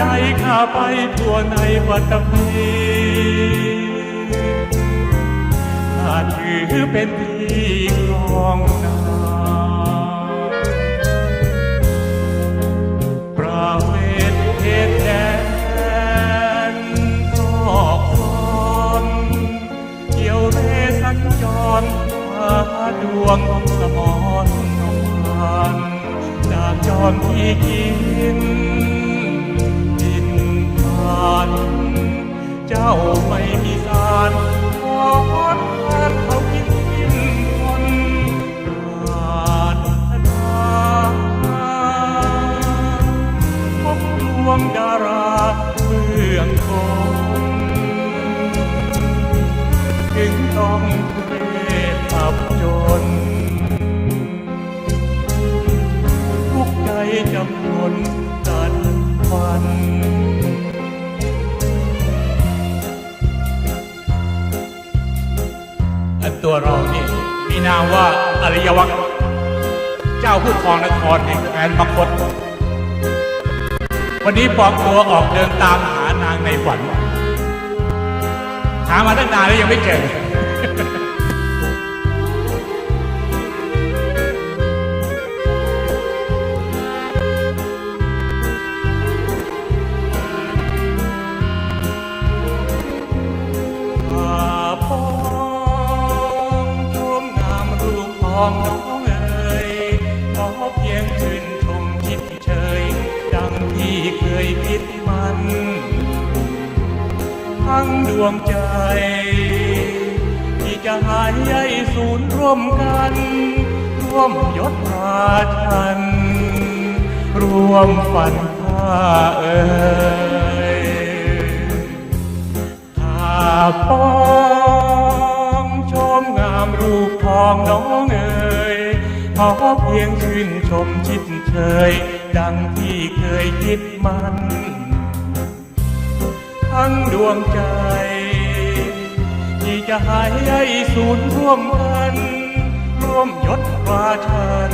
ข้าไปทั่วในปัตตภีข้าถือเป็นที่ครองนาประเวทเทศแดนซอกซอนเกี่ยวเรสัญจรหาดวงของสมอนของพันจากจอมที่กินาน เจ้าไม่มีสารขอดทานเขากินกินคนราดนาพบดวงดาราเมืองคงถึงต้องเรอับจนทุกใจจำนนตันฟัน ตัวเรานี่มีนามว่าอริยวัคเจ้าผู้ครองนครแห่งแคว้นมคต วันนี้ปลอมตัวออกเดินตามหานางในฝัน หามาตั้งนานแล้วยังไม่เจอ องน้องเอ๋ยขอเพียงชื่นชมคิดเฉย ดังที่เคยคิดมัน ทั้งดวงใจ ที่จะหายใยสูญร่วมกัน ร่วมยศราชัน ร่วมฝันข้าเอ่ยข้าป้องชมงามรูปของน้อง อเพียงชื่นชมชิดเชย ดังที่เคยคิดมัน ทั้งดวงใจ ที่จะหายใ้สูญร่วมกัน ร่วมยศราชัน